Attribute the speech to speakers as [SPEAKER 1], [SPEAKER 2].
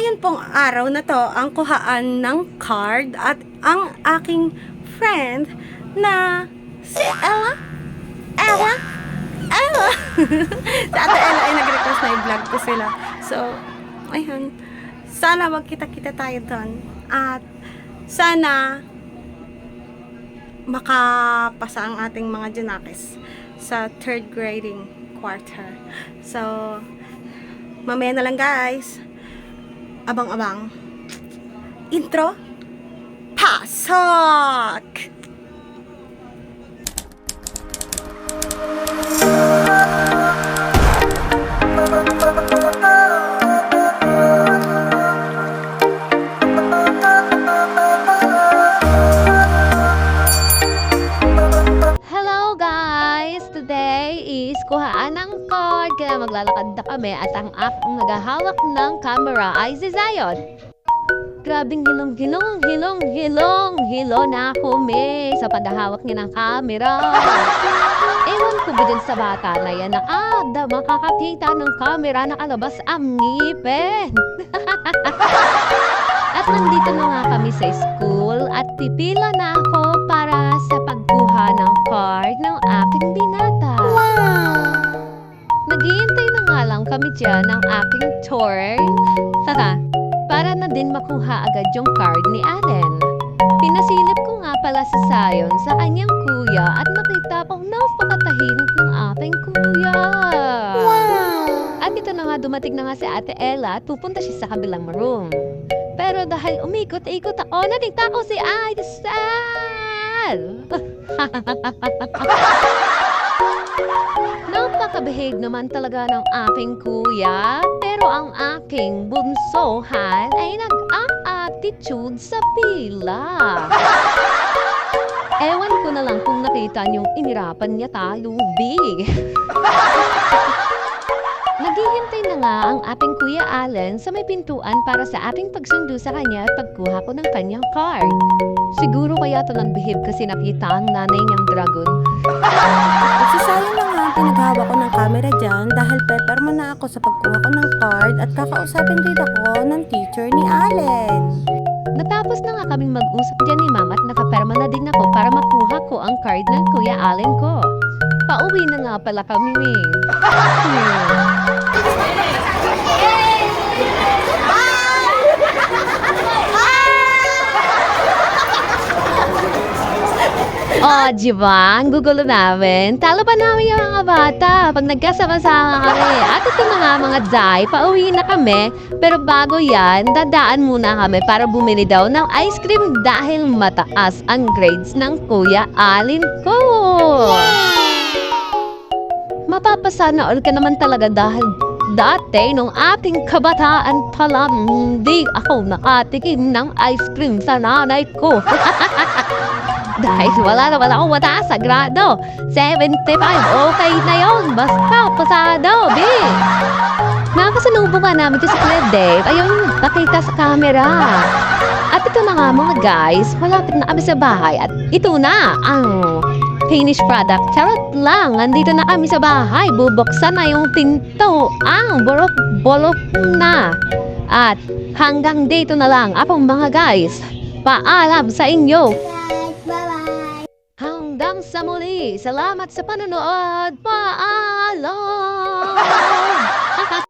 [SPEAKER 1] ngayon pong araw na to, ang kuhaan ng card at ang aking friend na si Ella. Ella? Ella! si Ate Ella ay nag-request na i-vlog ko sila. So, ayun. Sana magkita-kita tayo doon. At sana makapasa ang ating mga Junakis sa third grading quarter. So, mamaya na lang guys. Abang-abang. Intro. Pasok!
[SPEAKER 2] Hello kaya maglalakad na kami at ang akong naghahawak ng camera ay si Zion. Grabing hilong hilong hilong hilong hilo na ako me sa paghahawak niya ng camera. Ewan ko ba dyan sa bata na yan na ada makakakita ng camera na kalabas ang ngipin. At nandito na nga kami sa school at pipila na lang kami dyan ng aking turn. Haha, para na din makuha agad yung card ni Allen. Pinasilip ko nga pala si Zion sa kanyang kuya at nakita kong napakatahimik ng aking kuya. At ito na nga dumating na nga si Ate Ella at pupunta siya sa kabilang room. Pero dahil umikot-ikot ako, nakita ko si Aisel! Napaka-behave naman talaga ng aking kuya, pero ang aking bunsohan ay nag-a-attitude sa pila. Ewan ko na lang kung nakita niyong inirapan niya tayo, big. Naghihintay na nga ang ating Kuya Allen sa may pintuan para sa ating pagsundo sa kanya at pagkuha ko ng kanyang card. Siguro kaya ito nag-behave kasi nakita ang nanay niyang dragon.
[SPEAKER 1] Nagsasayang na nga pinaghawak ko ng camera dyan dahil pepper mo na ako sa pagkuha ko ng card at kakausapin din ako ng teacher ni Allen.
[SPEAKER 2] Natapos na nga kaming mag-usap dyan ni Mama at nakaperma na din ako para makuha ko ang card ng Kuya Allen ko. Pauwi na nga pala kami, Ming. Oh, di ba? Ang gugulo namin. Talo pa namin yung mga bata pag nagkasama-sama kami. At ito na nga mga day, pauwi na kami. Pero bago yan, dadaan muna kami para bumili daw ng ice cream dahil mataas ang grades ng Kuya Alin ko. Mapapasana all ka naman talaga dahil dati nung ating kabataan pa lang, hindi ako nakatikim ng ice cream sa nanay ko. Dahil wala naman ako mataas sa grado. 75, okay na yon Basta pasado, B. Nakasalubong ka namin dito sa club date. Ayun, nakita sa camera. At ito na nga mga guys, malapit na kami sa bahay. At ito na ang finished product. Charot lang, andito na kami sa bahay. Bubuksan na yung pinto. Ang bolok-bolok na. At hanggang dito na lang. Apong mga guys, paalam sa inyo. Hanggang sa muli. Salamat sa panonood. Paalam!